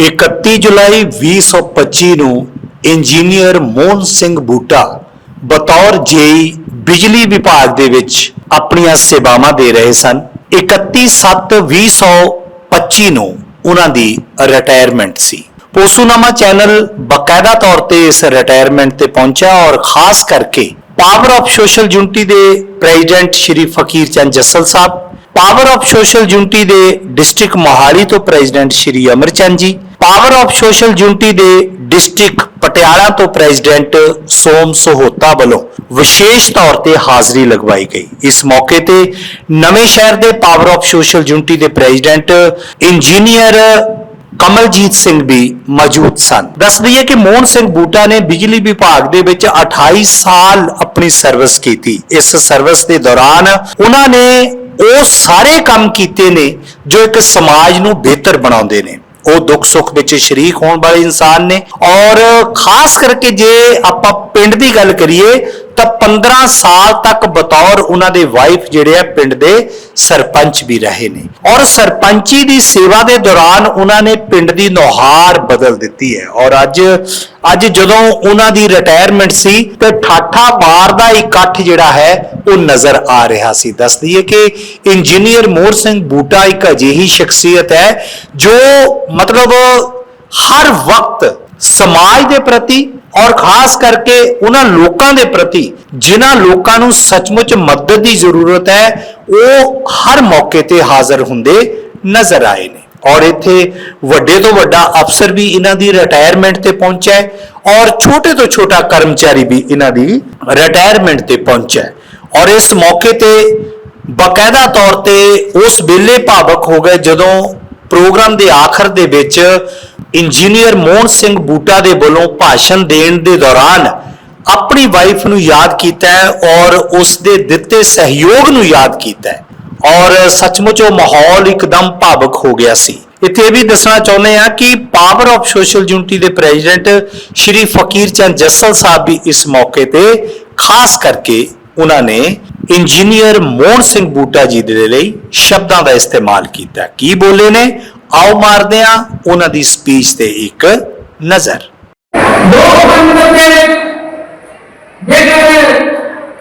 31 ਜੁਲਾਈ 2025 ਨੂੰ ਇੰਜੀਨੀਅਰ ਮੋਹਨ ਸਿੰਘ ਬੂਟਾ ਬਤੌਰ ਜੇਈ ਬਿਜਲੀ ਵਿਭਾਗ ਦੇ ਵਿੱਚ ਆਪਣੀਆਂ ਸੇਵਾਵਾਂ ਦੇ ਰਹੇ ਸਨ। 31/7/2025 ਨੂੰ ਉਹਨਾਂ ਦੀ ਰਿਟਾਇਰਮੈਂਟ ਸੀ। ਪੋਸੂਨਾਮਾ ਚੈਨਲ ਬਕਾਇਦਾ ਤੌਰ ਤੇ ਇਸ ਰਿਟਾਇਰਮੈਂਟ ਤੇ ਪਹੁੰਚਿਆ ਔਰ ਖਾਸ ਕਰਕੇ ਪਾਵਰ ਆਫ ਸੋਸ਼ਲ ਯੂਨਿਟੀ ਦੇ president Shri Fakir Chand Jassal sahib power of social unity ਦੇ ਡਿਸਟ੍ਰਿਕਟ ਮੋਹਾਲੀ ਤੋਂ president Shri Amarchand ji power of social unity ਦੇ ਡਿਸਟ੍ਰਿਕਟ ਪਟਿਆਲਾ ਤੋਂ ਪ੍ਰੈਜ਼ੀਡੈਂਟ ਸੋਮ ਸੋਹੋਤਾ ਵੱਲੋਂ ਵਿਸ਼ੇਸ਼ ਤੌਰ ਤੇ ਹਾਜ਼ਰੀ ਲਗਵਾਈ ਗਈ। ਇਸ ਮੌਕੇ ਤੇ ਨਵੇਂ ਸ਼ਹਿਰ ਦੇ ਪਾਵਰ ਆਫ ਸੋਸ਼ਲ ਯੂਨਿਟੀ ਦੇ ਪ੍ਰੈਜ਼ੀਡੈਂਟ ਇੰਜੀਨੀਅਰ ਕਮਲਜੀਤ ਸਿੰਘ ਵੀ ਮੌਜੂਦ ਸਨ। ਦੱਸ ਦਈਏ ਕਿ ਮੋਹਨ ਸਿੰਘ ਬੂਟਾ ਨੇ ਬਿਜਲੀ ਵਿਭਾਗ ਦੇ ਵਿੱਚ 28 ਸਾਲ ਆਪਣੀ ਸਰਵਿਸ ਕੀਤੀ। ਇਸ ਸਰਵਿਸ ਦੇ ਦੌਰਾਨ ਉਹਨਾਂ ਨੇ ਉਹ ਸਾਰੇ ਕੰਮ ਕੀਤੇ ਨੇ ਜੋ ਇੱਕ ਸਮਾਜ ਨੂੰ ਬਿਹਤਰ ਬਣਾਉਂਦੇ ਨੇ। ਉਹ ਦੁੱਖ ਸੁੱਖ ਵਿੱਚ ਸ਼ਰੀਕ ਹੋਣ ਵਾਲੇ ਇਨਸਾਨ ਨੇ ਔਰ ਖਾਸ ਕਰਕੇ ਜੇ ਆਪਾਂ ਪਿੰਡ ਦੀ ਗੱਲ ਕਰੀਏ ਤਾਂ 15 ਸਾਲ ਤੱਕ ਬਤੌਰ ਉਹਨਾਂ ਦੇ ਵਾਈਫ ਜਿਹੜੇ ਆ ਪਿੰਡ ਦੇ ਸਰਪੰਚ ਵੀ ਰਹੇ ਨੇ। ਔਰ ਸਰਪੰਚੀ ਦੀ ਸੇਵਾ ਦੇ ਦੌਰਾਨ ਉਹਨਾਂ ਨੇ ਪਿੰਡ ਦੀ ਨੁਹਾਰ ਬਦਲ ਦਿੱਤੀ ਹੈ। ਔਰ ਅੱਜ ਅੱਜ ਜਦੋਂ ਉਹਨਾਂ ਦੀ ਰਿਟਾਇਰਮੈਂਟ ਸੀ, ਤੇ ਠਾਠਾ ਬਾਰ ਦਾ ਇਕੱਠ ਜਿਹੜਾ ਹੈ, ਉਹ ਨਜ਼ਰ ਆ ਰਿਹਾ ਸੀ। ਦੱਸ ਦਈਏ ਕਿ ਇੰਜੀਨੀਅਰ ਮੋਹਰ ਸਿੰਘ ਬੂਟਾ ਇੱਕ ਅਜਿਹੀ ਸ਼ਖਸੀਅਤ ਹੈ, ਜੋ ਮਤਲਬ ਹਰ ਵਕਤ ਸਮਾਜ ਦੇ ਪ੍ਰਤੀ ਔਰ ਖਾਸ ਕਰਕੇ ਉਹਨਾਂ ਲੋਕਾਂ ਦੇ ਪ੍ਰਤੀ ਜਿਨ੍ਹਾਂ ਲੋਕਾਂ ਨੂੰ ਸੱਚਮੁੱਚ ਮਦਦ ਦੀ ਜ਼ਰੂਰਤ ਹੈ, ਉਹ ਹਰ ਮੌਕੇ ਤੇ ਹਾਜ਼ਰ ਹੁੰਦੇ ਨਜ਼ਰ ਆਏ ਨੇ। ਔਰ ਇੱਥੇ ਵੱਡੇ ਤੋਂ ਵੱਡਾ ਅਫਸਰ ਵੀ ਇਹਨਾਂ ਦੀ ਰਿਟਾਇਰਮੈਂਟ ਤੇ ਪਹੁੰਚਿਆ ਹੈ ਔਰ ਛੋਟੇ ਤੋਂ ਛੋਟਾ ਕਰਮਚਾਰੀ ਵੀ ਇਹਨਾਂ ਦੀ ਰਿਟਾਇਰਮੈਂਟ ਤੇ ਪਹੁੰਚਿਆ ਹੈ। ਔਰ ਇਸ ਮੌਕੇ ਤੇ ਬਕਾਇਦਾ ਤੌਰ ਤੇ ਉਸ ਵੇਲੇ ਭਾਵਕ ਹੋ ਗਏ ਜਦੋਂ ਪ੍ਰੋਗਰਾਮ ਦੇ ਆਖਰ ਦੇ ਵਿੱਚ ਇੰਜੀਨੀਅਰ ਮੋਹਨ ਸਿੰਘ ਬੂਟਾ ਦੇ ਵੱਲੋਂ ਭਾਸ਼ਣ ਦੇਣ ਦੇ ਦੌਰਾਨ ਆਪਣੀ ਵਾਈਫ ਨੂੰ ਯਾਦ ਕੀਤਾ ਹੈ ਔਰ ਉਸ ਦੇ ਦਿੱਤੇ ਸਹਿਯੋਗ ਨੂੰ ਯਾਦ ਕੀਤਾ ਹੈ। ਔਰ ਸੱਚਮੁੱਚ ਉਹ ਮਾਹੌਲ ਇੱਕਦਮ ਭਾਵਕ ਹੋ ਗਿਆ ਸੀ। ਇੱਥੇ ਇਹ ਵੀ ਦੱਸਣਾ ਚਾਹੁੰਦੇ ਆ ਕਿ ਪਾਵਰ ਆਫ ਸੋਸ਼ਲ ਯੂਨਿਟੀ ਦੇ ਪ੍ਰੈਜ਼ੀਡੈਂਟ ਸ਼੍ਰੀ ਫਕੀਰ ਚੰਦ ਜੱਸਲ ਸਾਹਿਬ ਵੀ ਇਸ ਮੌਕੇ ਤੇ ਖਾਸ ਕਰਕੇ ਉਹਨਾਂ ਨੇ ਇੰਜੀਨੀਅਰ ਮੋਹਨ ਸਿੰਘ ਬੂਟਾ ਜੀ ਦੇ ਲਈ ਸ਼ਬਦਾਂ ਦਾ ਇਸਤੇਮਾਲ ਕੀਤਾ। ਕੀ ਬੋਲੇ ਨੇ? ਆਓ ਮਾਰਦੇ ਆ ਉਹਨਾਂ ਦੀ ਸਪੀਚ ਤੇ ਇੱਕ ਨਜ਼ਰ। ਦੋ ਬੰਦੇ ਦੇ ਜਿਹੜੇ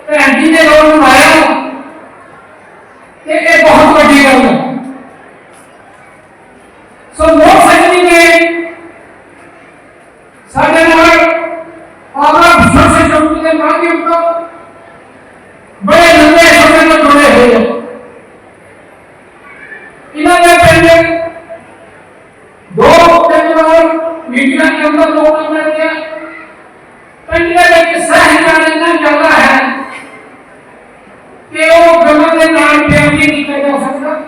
ਭੈਣ ਜੀ ਨੇ ਲੋਨ ਨੂੰ ਮਾਰਿਆ ਤੇ ਇਹ ਬਹੁਤ ਵੱਡੀ ਗੱਲ ਹੈ। ਸੋ ਮੋਹ ਸੰਜੀ ਨੇ ਸਾਡੇ ਨਾਲ ਆਵਾ ਵਿਸ਼ਵਾਸ ਸ਼ਕਤੀ ਦੇ ਮਾਧਿਅਮ ਤੋਂ ਬੜੇ ਲੰਬੇ ਸਮੇਂ ਤੋਂ ਜੁੜੇ ਹੋਏ ਹਨ ਇਹਨਾਂ ਦੇ ਪਿੰਡ ਦੋ ਤਿੰਨ ਵਾਰ ਮੀਟਿੰਗਾਂ ਦੇ ਅੰਦਰ ਲੋਕਾਂ ਨੇ ਕਿਹਾ ਪਿੰਡ ਦੇ ਵਿੱਚ ਸਹਿਜਾਨ ਇੰਨਾ ਜ਼ਿਆਦਾ ਹੈ ਕਿ ਉਹ ਗੱਲਾਂ ਦੇ ਨਾਲ ਪਿਆਰ ਨਹੀਂ ਕੀਤਾ ਜਾ ਸਕਦਾ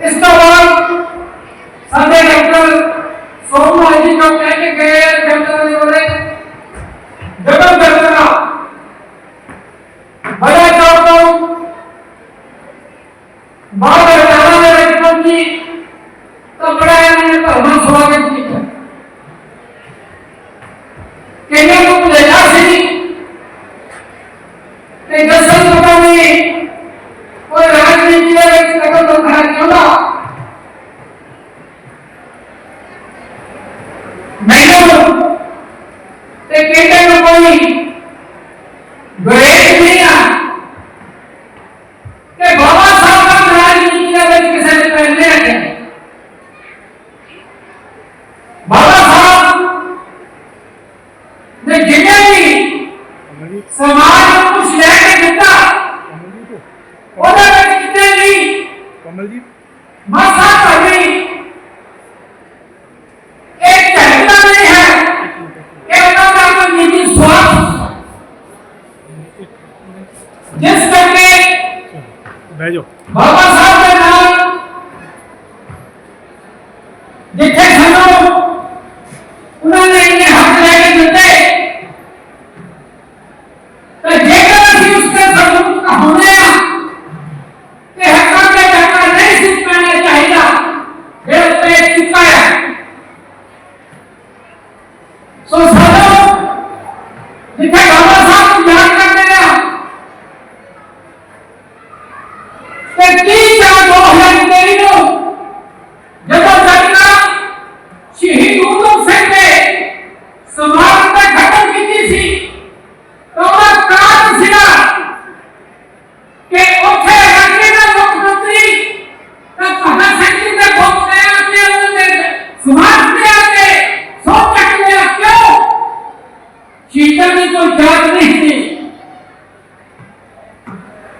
ਇਸ ਤੋਂ ਬਾਅਦ ਸਾਡੇ ਡਾਕਟਰ ਸੋਮਾ ਜੀ ਜੋ ਕਹਿ ਕੇ ਗਏ ਡਾਕਟਰ ਦੇ ਬਾਰੇ ਜਬਰ ਦਰਦਨਾ ਬੜਾ ਚਾਹਤਾ ਹੂੰ ਬਾਹਰ ਹਰਿਆਣਾ ਦੇ ਵਿੱਚ ਪਹੁੰਚੀ ਤਾਂ ਬੜਾ ਇਹਨਾਂ ਨੇ ਧਰਮਾਂ ਸਵਾਗਤ ਕੀਤਾ ਕਿਹਨਾਂ ਨੂੰ ਲਿਆ ਸੀ ਤੇ ਦਸਨ ਪਤਾ ਨਹੀਂ ਕੋਈ ਰਾਜਨੀਤੀ ਦੇ ਵਿੱਚ ਦਖਲ ਰੱਖਣਾ ਚਾਹੁੰਦਾ ਮੈਨੂੰ ਤੇ ਕਹਿੰਦੇ ਨੂੰ ਕੋਈ ਗ੍ਰੇਡ ਨਹੀਂ ਆ ਕਿ ਬਾਬਾ ਸਾਹਿਬ ਦਾ ਰਾਜਨੀਤੀ ਦੇ ਵਿੱਚ ਕਿਸੇ ਨੇ ਪੈਰ ਨਹੀਂ ਰੱਖਿਆ ਬਾਬਾ ਸਾਹਿਬ ਨੇ ਜਿੰਨੇ ਵੀ ਸਮਾਜ ਨੂੰ ਕੁਝ ਲੈ ਕੇ ਦਿੱਤਾ ਉਹਦੇ ਵਿੱਚ ਕਿਤੇ ਵੀ ਕਮਲਜੀਤ ਮਾਸਾ ਕਰਨੀ ਇਹ ਕਹਿਣਾ ਨਹੀਂ ਹੈ। ਕਿ ਉਹਨਾਂ ਦਾ ਕੋਈ ਨਿੱਜੀ ਸਵਾਰਥ ਜਿਸ ਕਰਕੇ ਬਹਿ ਜਾਓ। ਬਾਬਾ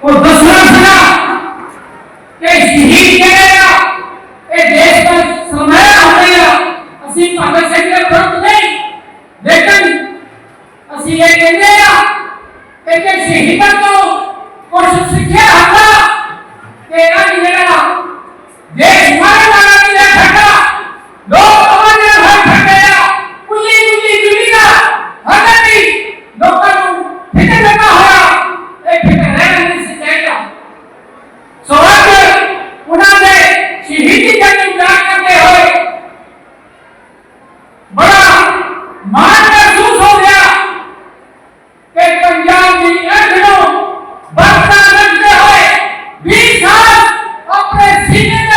Well, Yeah.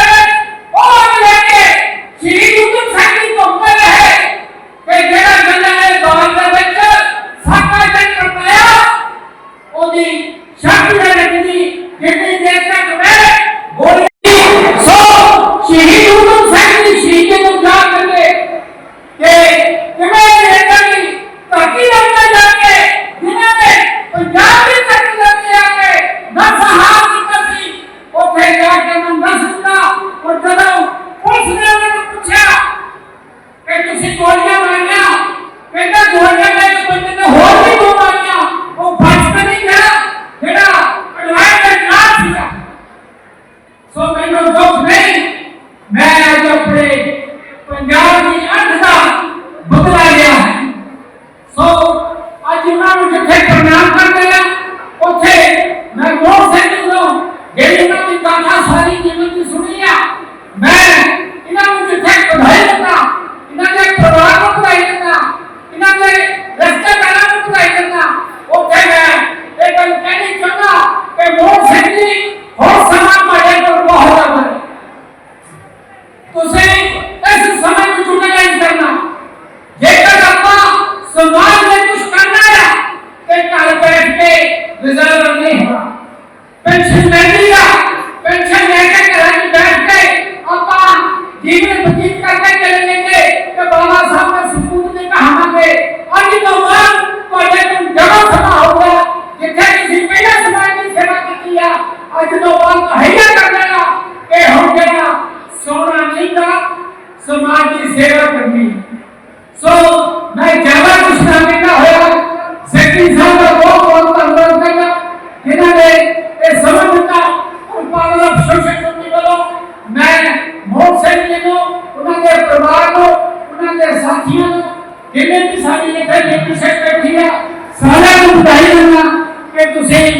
ਜਿਵੇਂ ਕਿ ਸਾਡੀ ਇੱਥੇ ਲਿਖਤ ਸੈਕਟਰੀ ਆ ਸਾਰਿਆਂ ਨੂੰ ਵਧਾਈ ਦਿੰਦਾ ਕਿ ਤੁਸੀਂ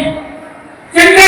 ਚੰਗੇ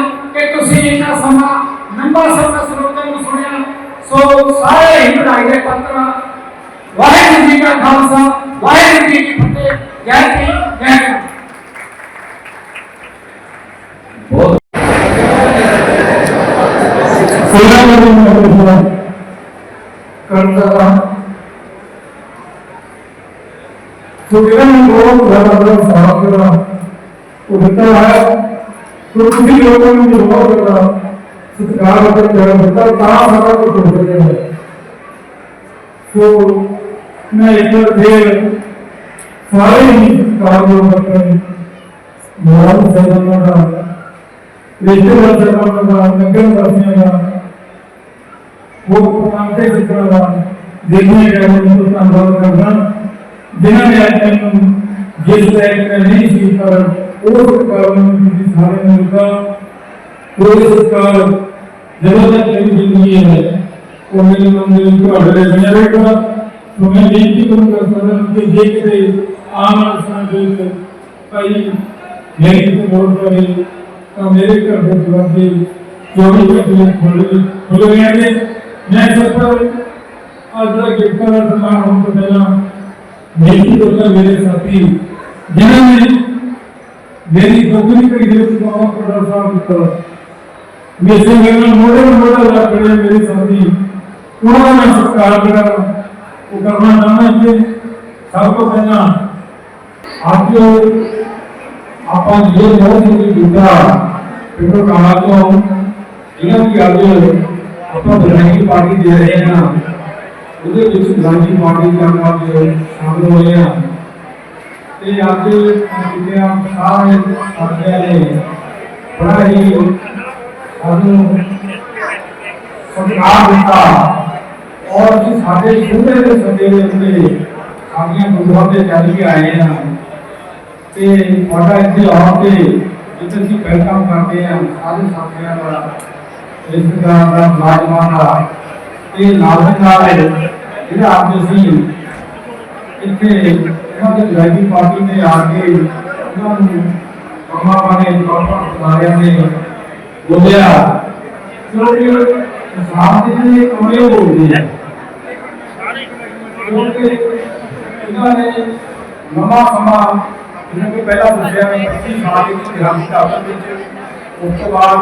Allah تو کم لوگ بہت بہت سہار کر رہا وہ دیتا ہے تو کسی لوگوں میں جو بہت کر رہا ستکار کر کر رہا دیتا کہاں سہار کو تو ہو گیا ہے تو میں ایک در پھر سارے ہی ستکار جو کر رہا بہت سہار کر رہا ریشتے بہت سہار کر رہا نگر کر رہا وہ کمانتے ستکار کر رہا دیکھنے کا ہندوستان بہت کرنا بنا ہم جس لائٹ میں نہیں سی پر اس قانون کی سارے ملک اس کا ضرورت زندگی ہے۔ وہ میری منزل کو اگلے بنا رہے گا تو میں بینتی کروں گا سدن کے دیکھ رہے عام انسان جو کئی میری کو بہت بڑے تو میرے گھر میں جو بھی کھولے ہیں۔ میں سب پر ਮੈਂ ਸਭ ਪਰ ਅੱਜ ਦਾ ਗਿਫਟ ਦਾ ਸਮਾਨ ਹੋਣ ਤੋਂ ਪਹਿਲਾਂ ਮੇਰੀ ਤੋਂ ਮੇਰੇ ਸਾਥੀ ਜਿਨ੍ਹਾਂ ਨੇ ਮੇਰੀ ਦੁੱਖਦੀ ਘੜੀ ਦੇ ਵਿੱਚ ਬਾਬਾ ਪ੍ਰਦਾ ਸਾਹਿਬ ਦਿੱਤਾ ਮੇਰੇ ਨਾਲ ਮੋੜੇ ਮੋੜਾ ਲਾ ਖੜੇ ਮੇਰੇ ਸਾਥੀ ਉਹਨਾਂ ਦਾ ਮੈਂ ਸਤਿਕਾਰ ਜਿਹੜਾ ਉਹ ਕਰਨਾ ਚਾਹੁੰਦਾ ਕਿ ਸਭ ਤੋਂ ਪਹਿਲਾਂ ਅੱਜ ਆਪਾਂ ਇਹ ਬਹੁਤ ਹੀ ਦੂਜਾ ਪਿੰਡੋਂ ਕਾਲਾ ਤੋਂ ਇਹਨਾਂ ਦੀ ਅੱਜ ਆਪਾਂ ਬਲਾਈ ਪਾਰਟੀ ਦੇ ਰਹੇ ਹਾਂ ਉਹਦੇ ਵਿੱਚ ਬਲਾਈ ਪਾਰਟੀ ਦਾ ਅੱਜ ਸ਼ਾਮਲ ਹੋਏ ਹਾਂ ਤੇ ਅੱਜ ਜਿਹੜੇ ਆ ਸਾਰੇ ਸਾਥੀਆਂ ਨੇ ਬੜਾ ਹੀ ਸਾਨੂੰ ਸਤਿਕਾਰ ਦਿੱਤਾ। ਔਰ ਜੀ ਸਾਡੇ ਛੋਟੇ ਦੇ ਸੱਦੇ ਦੇ ਉੱਤੇ ਸਾਡੀਆਂ ਗੁਰੂਆਂ ਦੇ ਚੱਲ ਕੇ ਆਏ ਆ ਤੇ ਤੁਹਾਡਾ ਇੱਥੇ ਆਉਣ ਤੇ ਜਿੱਥੇ ਅਸੀਂ ਵੈਲਕਮ ਕਰਦੇ ਆ ਸਾਰੇ ਸਾਥੀਆਂ ਦਾ, ਰਿਸ਼ਤੇਦਾਰਾਂ ਦਾ, ਮੁਲਾਜ਼ਮਾਂ ਦਾ ਤੇ ਨਾਲ ਦੇ ਨਾਲ ਜਿਹੜਾ ਅੱਜ ਅਸੀਂ ਇੱਥੇ ਇਹਨਾਂ ਦੇ ਲਾਈਵੀ ਪਾਰਟੀ ਤੇ ਆ ਕੇ ਉਹਨਾਂ ਨੂੰ ਕੰਮਾਂ ਬਾਰੇ ਪ੍ਰੋਪਰ ਬੁਲਾਰਿਆਂ ਨੇ ਬੋਲਿਆ ਕਿਉਂਕਿ ਸਾਹ ਦੇ ਜਿਹੜੇ ਕਮਰੇ ਬੋਲਦੇ ਆ ਕਿਉਂਕਿ ਇਹਨਾਂ ਨੇ ਨਵਾਂ ਸਮਾਂ ਜਿਹਨਾਂ ਕਿ ਪਹਿਲਾਂ ਦੱਸਿਆ ਮੈਂ 25 ਸਾਲ ਦੀ ਗ੍ਰਾਮੀ ਕਾਬਲ ਵਿੱਚ, ਉਸ ਤੋਂ ਬਾਅਦ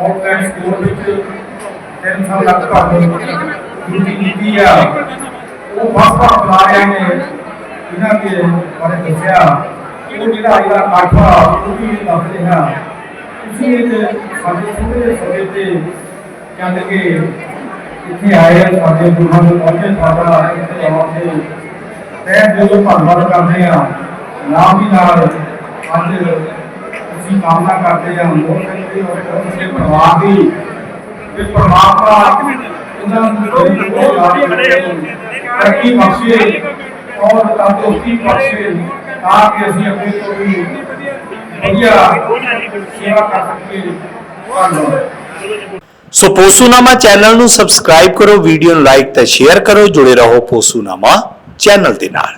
ਆਨਲਾਈਨ ਸਕੂਲ ਵਿੱਚ 3 ਸਾਲ ਲਗਭਗ ਡਿਊਟੀ ਆ। ਉਹ ਵਾਸਤਾ ਬੁਲਾਰਿਆਂ ਨੇ। ਇਹਨਾਂ ਦੇ ਬਾਰੇ ਦੱਸਿਆ, ਉਹ ਜਿਹੜਾ ਇਹਦਾ ਕਾਠਾ ਉਹ ਵੀ ਦੱਸ ਰਿਹਾ ਤੁਸੀਂ ਇਹ ਸਾਡੇ ਛੋਟੇ ਜਿਹੇ ਤੇ ਚੱਲ ਕੇ ਇੱਥੇ ਆਏ ਸਾਡੇ ਗੁਰੂਆਂ ਦੇ ਪਹੁੰਚੇ ਸਾਡਾ ਇੱਥੇ ਆਉਣ ਦੇ ਤਹਿ ਧੰਨਵਾਦ ਕਰਦੇ ਆ। ਨਾਲ ਦੀ ਨਾਲ ਅੱਜ ਅਸੀਂ ਕਾਮਨਾ ਕਰਦੇ ਆ ਮੋਹ ਦੇ ਪਰਿਵਾਰ ਦੀ ਕਿ ਪਰਮਾਤਮਾ ਇਹਨਾਂ ਨੂੰ ਤਰੱਕੀ ਬਖਸ਼ੇ ਔਰ ਤੰਦਰੁਸਤੀ ਬਖਸ਼ੇ ਤਾਂ ਕਿ ਅਸੀਂ ਅੱਗੇ ਤੋਂ ਵੀ ਵਧੀਆ ਸੇਵਾ ਕਰ ਸਕੀਏ। ਧੰਨਵਾਦ। ਸੋ ਪੋਸੂਨਾਮਾ ਚੈਨਲ ਨੂੰ ਸਬਸਕ੍ਰਾਈਬ ਕਰੋ ਵੀਡੀਓ ਨੂੰ ਲਾਈਕ ਤੇ ਸ਼ੇਅਰ ਕਰੋ। ਜੁੜੇ ਰਹੋ ਪੋਸੂਨਾਮਾ ਚੈਨਲ ਦੇ ਨਾਲ।